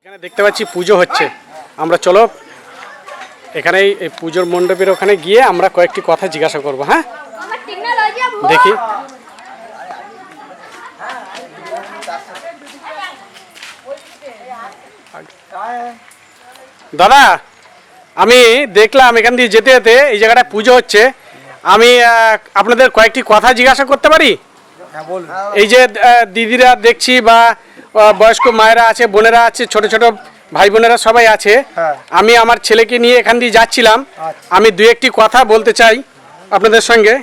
এখানে দেখতে পাচ্ছি পুজো হচ্ছে। আমরা চলো এখানে এই- পুজোর মণ্ডপের ওখানে গিয়ে আমরা কয়েকটি কথা জিজ্ঞাসা করব হ্যাঁ? দেখি। দাদা আমি দেখলাম এখান দিয়ে যেতে যেতে এই জায়গাটা পুজো হচ্ছে। আমি আপনাদের কয়েকটি কথা জিজ্ঞাসা করতে পারি? এই যে দিদিরা দেখছি বা বয়স্ক মায়েরা আছে বোনেরা আছে ছোট ছোট ভাই বোনেরা সবাই আছে। হ্যাঁ। আমি আমার ছেলেকে নিয়ে এখান দিয়ে যাচ্ছিলাম। আচ্ছা। আমি দু একটি কথা বলতে চাই আপনাদের সঙ্গে।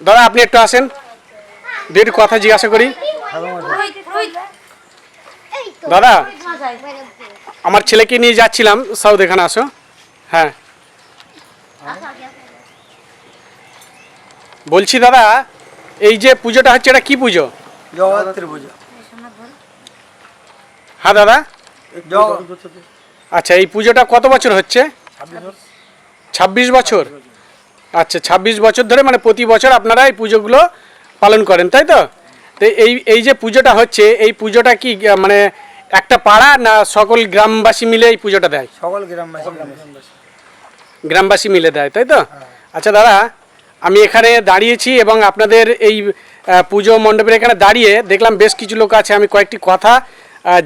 দাদা আপনি একটু আসেন। দু একটি কথা জিজ্ঞাসা করি। দাদা আমার ছেলেকে নিয়ে যাচ্ছিলাম সাউথ এখানে আসো। হ্যাঁ। বলছি দাদা এই যে পুজোটা হচ্ছে এটা কি পুজো? জগদ্ধাত্রী পুজো। হ্যাঁ দাদা। আচ্ছা এই পুজোটা কত বছর হচ্ছে? ছাব্বিশ বছর। আচ্ছা ছাব্বিশ বছর ধরে মানে প্রতি বছর আপনারা এই পুজোগুলো পালন করেন তাই তো? তো এই এই যে পুজোটা হচ্ছে এই পুজোটা কি মানে একটা পাড়া না সকল গ্রামবাসী মিলে এই পুজোটা দেয়? সকল গ্রামবাসী গ্রামবাসী মিলে দেয়, তাই তো? আচ্ছা দাদা, আমি এখানে দাঁড়িয়েছি এবং আপনাদের এই পুজো মণ্ডপের এখানে দাঁড়িয়ে দেখলাম বেশ কিছু লোক আছে। আমি কয়েকটি কথা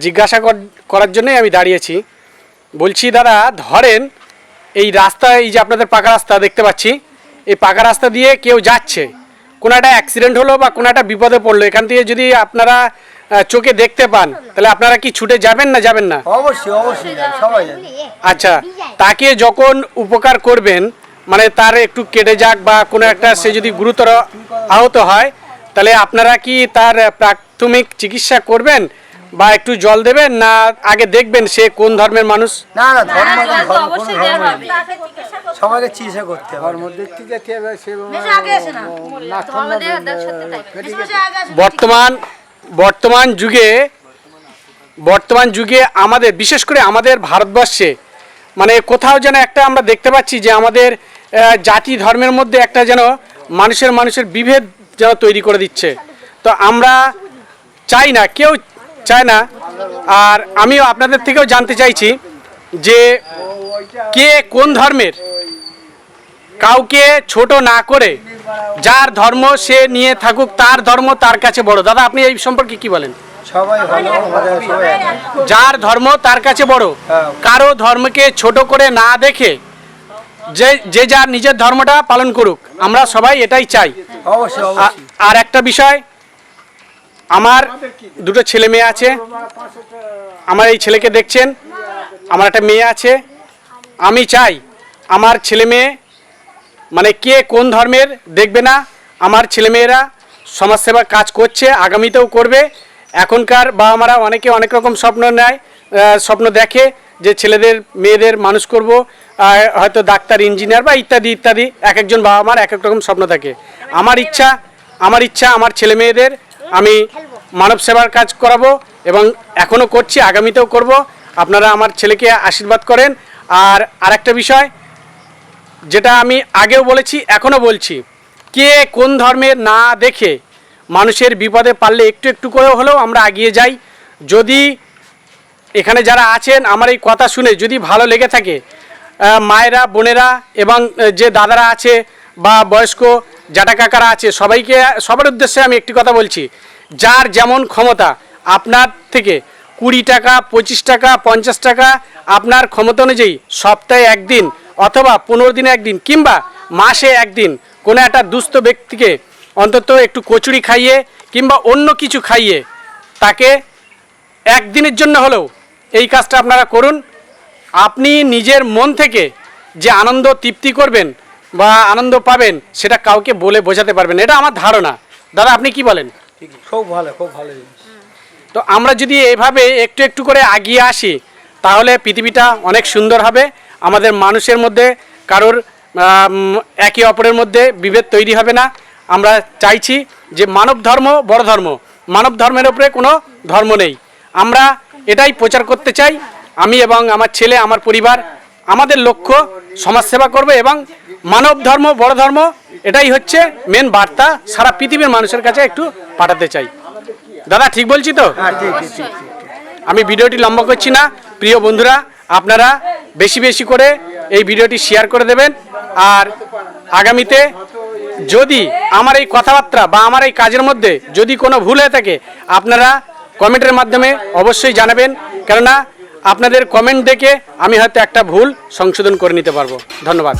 জিজ্ঞাসা কর- করার জন্যই আমি দাঁড়িয়েছি। বলছি দাদা, ধরেন এই রাস্তা, এই যে আপনাদের পাকা রাস্তা দেখতে পাচ্ছি, এই পাকা রাস্তা দিয়ে কেউ যাচ্ছে, কোনো একটা অ্যাক্সিডেন্ট হলো বা কোনো একটা বিপদে পড়ল, এখান থেকে যদি আপনারা চোখে দেখতে পান তাহলে আপনারা কি ছুটে যাবেন না যাবেন না? অবশ্যই অবশ্যই সবাই আচ্ছা তাকে যখন উপকার করবেন মানে তার একটু কেটে যাক বা কোনো একটা সে যদি গুরুতর আহত হয় তাহলে আপনারা কি তার প্রাথমিক চিকিৎসা করবেন বা একটু জল দেবেন না আগে দেখবেন সে কোন ধর্মের মানুষ? না না ধর্ম ধর্ম অবশ্যই দেওয়া হবে। সবাইকে চিকিৎসা করতে হবে। ধর্ম দেখতে যেতে হবে সে বর্তমান বর্তমান যুগে বর্তমান যুগে আমাদের, বিশেষ করে আমাদের ভারতবর্ষে মানে কোথাও যেন একটা আমরা দেখতে পাচ্ছি যে আমাদের জাতি ধর্মের মধ্যে একটা যেন মানুষের মানুষের বিভেদ যেন তৈরি করে দিচ্ছে। তো আমরা চাই না, কেউ চায় না। আর আমিও আপনাদের থেকেও জানতে চাইছি যে কে কোন ধর্মের, কাউকে ছোট না করে যার ধর্ম সে নিয়ে থাকুক তার ধর্ম তার কাছে বড়। দাদা আপনি এই সম্পর্কে কি বলেন। যার ধর্ম তার কাছে বড়। হ্যাঁ। কারও ধর্মকে ছোট করে না দেখে যে যে যার নিজের ধর্মটা পালন করুক আমরা সবাই এটাই চাই। আর একটা বিষয় আমার দুটো ছেলে মেয়ে আছে। আমার এই ছেলেকে দেখছেন আমার একটা মেয়ে আছে। আমি চাই আমার ছেলে মেয়ে মানে কে কোন ধর্মের দেখবে না, আমার ছেলেমেয়েরা সমাজসেবা কাজ করছে, আগামীতেও করবে। এখনকার বাবা মারা অনেকে অনেক রকম স্বপ্ন নেয় স্বপ্ন দেখে যে ছেলেদের, মেয়েদের মানুষ করব হয়তো ডাক্তার, ইঞ্জিনিয়ার বা ইত্যাদি ইত্যাদি এক একজন বাবা মার এক এক রকম স্বপ্ন থাকে। আমার ইচ্ছা আমার ইচ্ছা, আমার ছেলে মেয়েদের আমি মানব সেবার কাজ করাবো এবং এখনও করছি, আগামীতেও করব। আপনারা আমার ছেলেকে আশীর্বাদ করেন। আর আরেকটা বিষয় যেটা আমি আগেও বলেছি, এখনও বলছি। কে কোন ধর্মের না দেখে মানুষের বিপদে পারলে একটু একটু করেও হলেও আমরা এগিয়ে যাই। যদি এখানে যারা আছেন, আমার এই কথা শুনে যদি ভালো লেগে থাকে মায়েরা, বোনেরা এবং যে দাদারা আছে বা বয়স্ক জাটা কাকারা আছে, সবাইকে, সবার উদ্দেশ্যে আমি একটি কথা বলছি, যার যেমন ক্ষমতা আপনার থেকে কুড়ি টাকা, পঁচিশ টাকা, পঞ্চাশ টাকা আপনার ক্ষমতা অনুযায়ী সপ্তাহে একদিন অথবা পনেরো দিনে একদিন কিংবা মাসে একদিন কোনো একটা দুস্থ ব্যক্তিকে অন্তত একটু কচুরি খাইয়ে কিংবা অন্য কিছু খাইয়ে তাকে একদিনের জন্য হলেও এই কাজটা আপনারা করুন। আপনি নিজের মন থেকে যে আনন্দ তৃপ্তি করবেন বা আনন্দ পাবেন সেটা কাউকে বলে বোঝাতে পারবেন এটা আমার ধারণা। দাদা আপনি কি বলেন? খুব ভালো খুব ভালো তো আমরা যদি এভাবে একটু একটু করে আগিয়ে আসি তাহলে পৃথিবীটা অনেক সুন্দর হবে। আমাদের মানুষের মধ্যে কারোর একে অপরের মধ্যে বিভেদ তৈরি হবে না। আমরা চাইছি যে মানব ধর্ম বড় ধর্ম। মানব ধর্মের উপরে কোনো ধর্ম নেই। আমরা এটাই প্রচার করতে চাই। আমি এবং আমার ছেলে আমার পরিবার আমাদের লক্ষ্য সমাজসেবা করবে এবং মানব ধর্ম বড় ধর্ম এটাই হচ্ছে মেন বার্তা সারা পৃথিবীর মানুষের কাছে একটু পাঠাতে চাই। দাদা ঠিক বলছি তো? হ্যাঁ আমি ভিডিওটি লম্বা করছি না। প্রিয় বন্ধুরা আপনারা বেশি বেশি করে এই ভিডিওটি শেয়ার করে দেবেন। আর আগামীতে যদি আমার এই কথাবার্তা বা আমার এই কাজের মধ্যে যদি কোনো ভুল হয়ে থাকে, আপনারা কমেন্টের মাধ্যমে অবশ্যই জানাবেন। কেননা আপনাদের কমেন্ট দেখে আমি হয়তো একটা ভুল সংশোধন করে নিতে পারব। ধন্যবাদ।